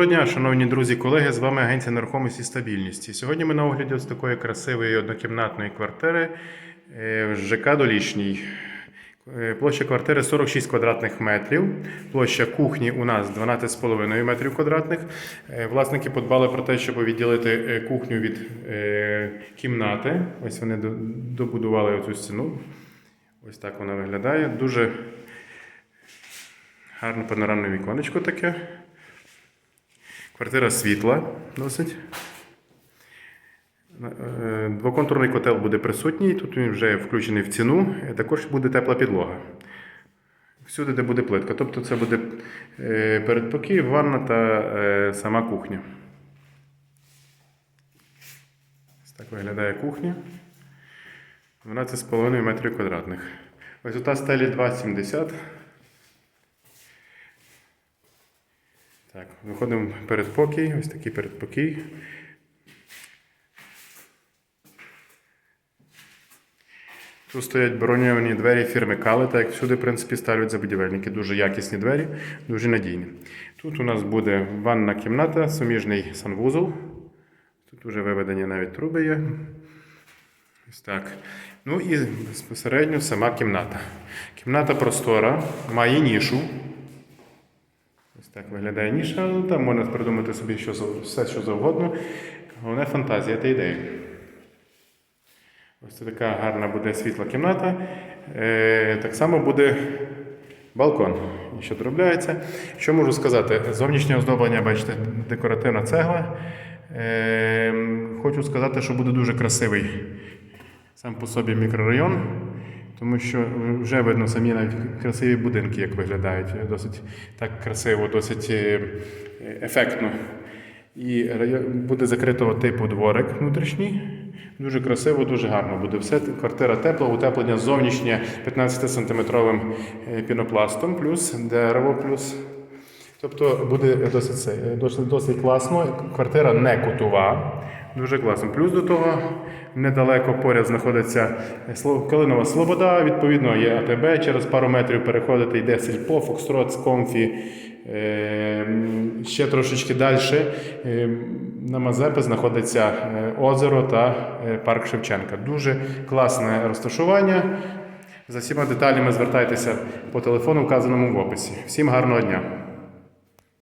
Доброго дня, шановні друзі, колеги, з вами агенція нерухомості стабільності. Сьогодні ми на огляді ось такої красивої однокімнатної квартири е, в ЖК Долішній. Е, Площа квартири 46 квадратних метрів. Площа кухні у нас 12,5 метрів квадратних. Е, Власники подбали про те, щоб відділити е, кухню від е, кімнати. Ось вони добудували оцю стіну. Ось так вона виглядає. Дуже гарне панорамне віконечко таке. Квартира світла досить. Е, Двоконтурний котел буде присутній, тут він вже включений в ціну. Е, Також буде тепла підлога. Всюди, де буде плитка. Тобто це буде е, передпокій, ванна та сама кухня. Ось так виглядає кухня. 12,5 метрів квадратних. Висота стелі 2,70. Так, виходимо в передпокій, ось такий передпокій. Тут стоять броньовані двері фірми Кали, так як всюди, в принципі, ставлять забудівельники. Дуже якісні двері, дуже надійні. Тут у нас буде ванна кімната, суміжний санвузол. Тут вже виведені навіть труби є. Ось так. Ну і безпосередньо сама кімната. Кімната простора, має нішу. Ось так виглядає ніша. Ну, Там можна придумати собі що, все, що завгодно. Головне фантазія та ідея. Ось це така гарна буде світла кімната. Е, так само буде балкон, що доробляється. Що можу сказати? Зовнішнє оздоблення, бачите, декоративна цегла. Е, хочу сказати, що буде дуже красивий сам по собі мікрорайон, тому що вже видно самі навіть красиві будинки, як виглядають. Досить так красиво, досить е, ефектно. І буде закритого типу дворик внутрішній. Дуже красиво, дуже гарно буде все. Квартира тепла, утеплення зовнішнє 15-сантиметровим е, пінопластом, плюс дерево, плюс. Тобто буде досить, досить, досить класно. Квартира не кутова. Дуже класно. Плюс до того недалеко поряд знаходиться Сло- Калинова Слобода, відповідно, є АТБ. Через пару метрів переходити йде Сільпо, Фокстрот, Скомфі. Е, Ще трошечки далі е, на Мазепи знаходиться е, озеро та е, парк Шевченка. Дуже класне розташування. За всіма деталями звертайтеся по телефону, вказаному в описі. Всім гарного дня!